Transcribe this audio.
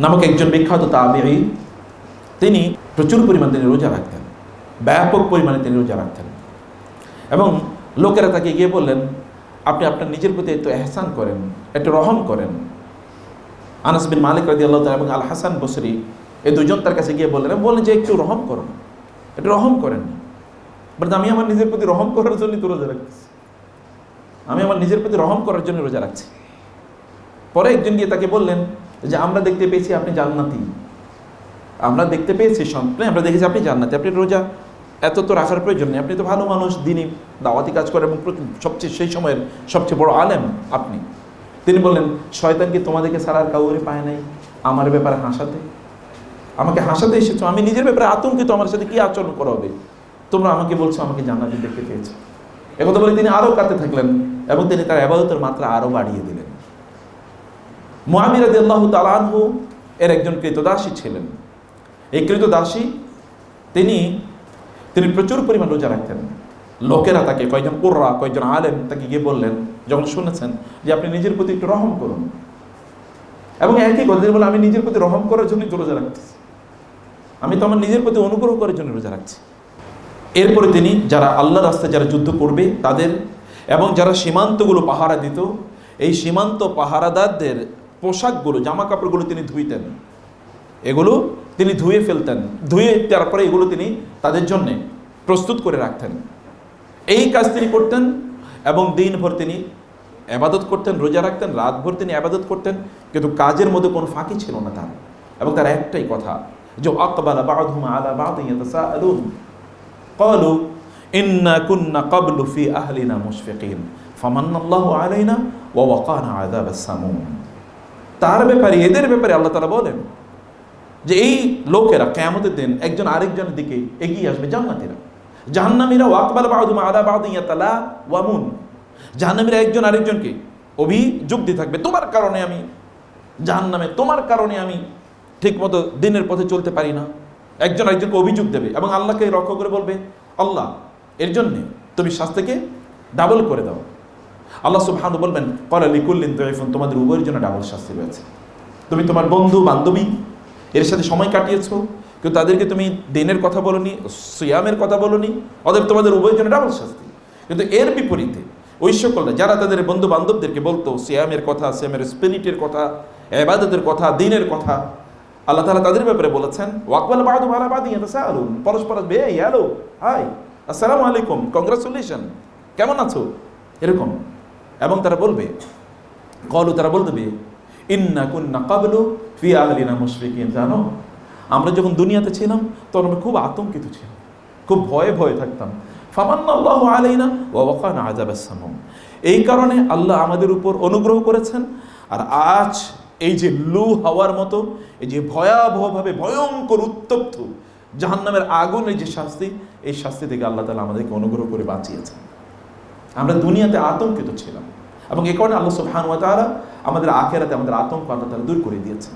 নামক একজন বিখ্যাত তাবেঈ তিনি প্রচুর পরিমাণ তিনি রোজা রাখতেন, ব্যাপক পরিমাণে তিনি রোজা রাখতেন। এবং লোকেরা তাকে গিয়ে বললেন, আপনি আপনার নিজের প্রতি একটু এহসান করেন, একটু রহম করেন। আনাস বিন মালিক রাজি আল্লাহ এবং আল হাসান বসরি এই দুজন তার কাছে গিয়ে বললেন বললেন যে একটু রহম করুন একটু রহম করেন বলতে আমি আমার নিজের প্রতি রহম করার জন্যই তো রোজা রাখতেছি। আমি আমার নিজের প্রতি রহম করার জন্য রোজা রাখছি। পরে একজন গিয়ে তাকে বললেন যে আমরা দেখতে পেয়েছি আপনি জান্নাতি। আমরা দেখতে পেয়েছি স্বপ্নে আমরা দেখেছি আপনি জান্নাতি, আপনি রোজা। এত তো রাখার প্রয়োজন নেই। আপনি তো ভালো মানুষ দিনই দাওয়াতি কাজ করেন এবং সবচেয়ে সেই সময়ের সবচেয়ে বড় আলেম আপনি। তিনি বললেন, শয়তান কি তোমাদেরকে ছাড়া আর কাউরে পায় নাই? আমার ব্যাপারে হাসাতে? আমাকে হাসাতে এসেছ। আমি নিজের ব্যাপারে আতঙ্কিত। আমার সাথে কি আচরণ করা হবে? তোমরা আমাকে বলছো, আমাকে জান্নাতি দেখতে পেয়েছ। একথা বলে তিনি আরও কাঁদতে থাকলেন এবং তিনি তার আবাদতের মাত্রা আরও বাড়িয়ে দিলেন। মহামিরাদ আল্লাহ তালানহু এর একজন কৃতদাসী ছিলেন। এই কৃতদাসী তিনি তিনি প্রচুর পরিমাণ রোজা রাখতেন। লোকেরা তাকে কয়েকজন কোর্রা কয়েকজন আলেম, তাকে গিয়ে বললেন, যখন শুনেছেন যে আপনি নিজের প্রতি একটু রহম করুন। এবং একই কথা বলে আমি নিজের প্রতি রহম করার জন্যই রোজা রাখতেছি। আমি তো আমার নিজের প্রতি অনুগ্রহ করার জন্য রোজা রাখছি। এরপরে তিনি, যারা আল্লাহ রাস্তায় যারা যুদ্ধ করবে, তাদের এবং যারা সীমান্তগুলো পাহারা দিত, এই সীমান্ত পাহারাদারদের পোশাকগুলো জামা কাপড়গুলো তিনি ধুইতেন। এগুলো তিনি ধুয়ে ফেলতেন। ধুয়ে তারপরে এগুলো তিনি তাদের জন্যে প্রস্তুত করে রাখতেন। এই কাজ তিনি করতেন এবং দিনভর তিনি আবাদত করতেন, রোজা রাখতেন, রাতভর তিনি আবাদত করতেন। কিন্তু কাজের মধ্যে কোনো ফাঁকি ছিল না তার। এবং তার একটাই কথা, যে আকবালা বাহুমা আলা বাহুন কলু ইন্না কুন্না কবলু ফি আহলিনা মুশফিকিন। ফামান্নাল্লাহু আলাইনা ওয়া ওয়াকানা আযাবাস সামুম। তার ব্যাপারে, এদের ব্যাপারে আল্লাহ তালা বলেন যে এই লোকেরা কেমতের দিন একজন আরেকজনের দিকে এগিয়ে আসবে, জান্নাতিরা। জাহান্নামীরা ওয়াকবাল বাউদুমা আলা বাউদ ইয়াতালা ওয়ামুন জাহান্নামীরা একজন আরেকজনকে অভিযোগ দিয়ে থাকবে, তোমার কারণে আমি জাহান্নামে, তোমার কারণে আমি ঠিকমতো দিনের পথে চলতে পারি না। একজন একজনকে অভিযোগ দেবে এবং আল্লাহকে রক্ষা করে বলবে, আল্লাহ, এর জন্যে তুমি শাস্তিকে ডাবল করে দাও। আল্লাহ সুবহান বলবেন কলা লিকুল্লিন তৈফুন তোমাদের উভয়ের জন্য ডাবল শাস্তি রয়েছে। তুমি তোমার বন্ধু, বান্ধবী, এর সাথে সময় কাটিয়েছো কিন্তু তাদেরকে তুমি দিনের কথা বলনি, সিয়ামের কথা বলনি, অতএব তোমাদের উভয়ের জন্য ডাবল শাস্তি। কিন্তু এর বিপরীতে, ওই সকলরা যারা তাদের বন্ধু বান্ধবদেরকে বলতো, সিয়ামের কথা, সিয়ামের স্পিরিটের কথা এবাদতের কথা, দিনের কথা, আল্লাহ তাআলা তাদের ব্যাপারে বলেছেন, ওয়াকবাল বাদু মালা বাদি ইয়াতাসাআলুন পরস্পর বে হ্যালো হাই, আসসালামু আলাইকুম, কংগ্রাচুলেশন কেমন আছো? এরকম। এবং তারা বলবে, কলু তারা বলবে ইন্না কুন্না কাবলু ফি আহলিনা মুশফিকিন জানো? আমরা যখন দুনিয়াতে ছিলাম, তখন আমরা খুব আতঙ্কিত ছিলাম। খুব ভয়ে ভয়ে থাকতাম। ফামান্নাল্লাহু আলাইনা ওয়া ওয়াকানা আযাবাস সামুম। এই কারণে আল্লাহ আমাদের উপর অনুগ্রহ করেছেন। আর আজ এই যে লু হওয়ার মতো, এই যে ভয়াবহভাবে ভয়ঙ্কর উত্তপ্ত জাহান্নামের আগুনের যে শাস্তি, এই শাস্তি থেকে আল্লাহ তালা আমাদেরকে অনুগ্রহ করে বাঁচিয়েছেন। আমরা দুনিয়াতে আতঙ্কিত ছিলাম। এবং এ কারণে আল্লাহ সুবহান তাআলা আমাদের আখেরাতে আমাদের আতঙ্ক আল্লাহ তারা দূর করে দিয়েছেন।